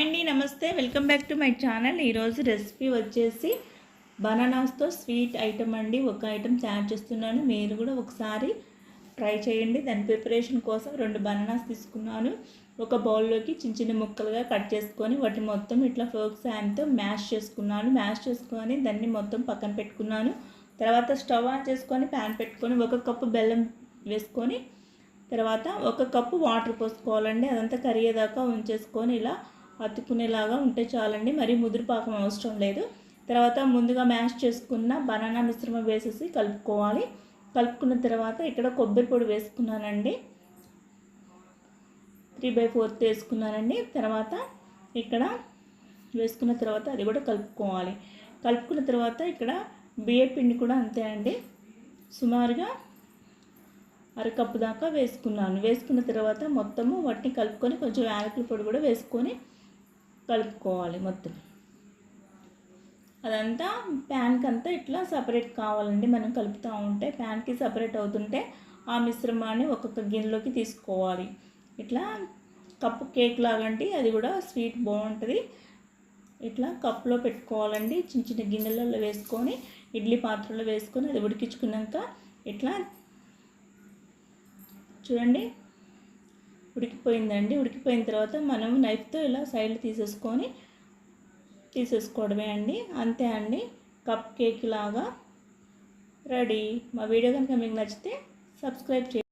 అండి నమస్తే. Welcome back to my channel. ఈరోజు రెసిపీ వచ్చేసి బనానాస్తో స్వీట్ ఐటమ్ అండి. ఒక ఐటమ్ తయారు చేస్తున్నాను. మీరు కూడా ఒకసారి ట్రై చేయండి. దాని ప్రిపరేషన్ కోసం రెండు బనానాస్ తీసుకున్నాను. ఒక బౌల్లోకి చిన్న చిన్న ముక్కలుగా కట్ చేసుకొని వాటిని మొత్తం ఇట్లా ఫోక్ సాయంతో మ్యాష్ చేసుకున్నాను. మ్యాష్ చేసుకొని దాన్ని మొత్తం పక్కన పెట్టుకున్నాను. తర్వాత స్టవ్ ఆన్ చేసుకొని ప్యాన్ పెట్టుకొని ఒక కప్పు బెల్లం వేసుకొని తర్వాత ఒక కప్పు వాటర్ పోసుకోవాలండి. అదంతా కరిగేదాకా ఉంచేసుకొని ఇలా అతుక్కునేలాగా ఉంటే చాలండి. మరి ముదురు పాకం అవసరం లేదు. తర్వాత ముందుగా మ్యాష్ చేసుకున్న బనానా మిశ్రమం వేసేసి కలుపుకోవాలి. కలుపుకున్న తర్వాత ఇక్కడ కొబ్బరి పొడి వేసుకున్నానండి. త్రీ బై ఫోర్త్ వేసుకున్నానండి. తర్వాత ఇక్కడ వేసుకున్న తర్వాత అది కూడా కలుపుకోవాలి. కలుపుకున్న తర్వాత ఇక్కడ బియ్య పిండి కూడా అంతే అండి. సుమారుగా అరకప్పు దాకా వేసుకున్నాను. వేసుకున్న తర్వాత మొత్తము వాటిని కలుపుకొని కొంచెం యాలకుల పొడి కూడా వేసుకొని కలుపుకోవాలి మొత్తం. అదంతా ప్యాన్కి అంతా ఇట్లా సపరేట్ కావాలండి. మనం కలుపుతూ ఉంటే ప్యాన్కి సపరేట్ అవుతుంటే ఆ మిశ్రమాన్ని ఒక్కొక్క గిన్నెలోకి తీసుకోవాలి. ఇట్లా కప్పు కేక్ లాగండి అది కూడా స్వీట్ బాగుంటుంది. ఇట్లా కప్పులో పెట్టుకోవాలండి. చిన్న చిన్న గిన్నెలలో వేసుకొని ఇడ్లీ పాత్రలో వేసుకొని అది ఉడికించుకున్నాక ఇట్లా చూడండి. ఉడికిపోయిందండి. ఉడికిపోయిన తర్వాత మనం నైఫ్తో ఇలా సైడ్ తీసేసుకొని తీసేసుకోవడమే అండి. అంతే అండి. కప్ కేక్ లాగా రెడీ. మా వీడియో కనుక మీకు నచ్చితే సబ్స్క్రైబ్ చేయండి.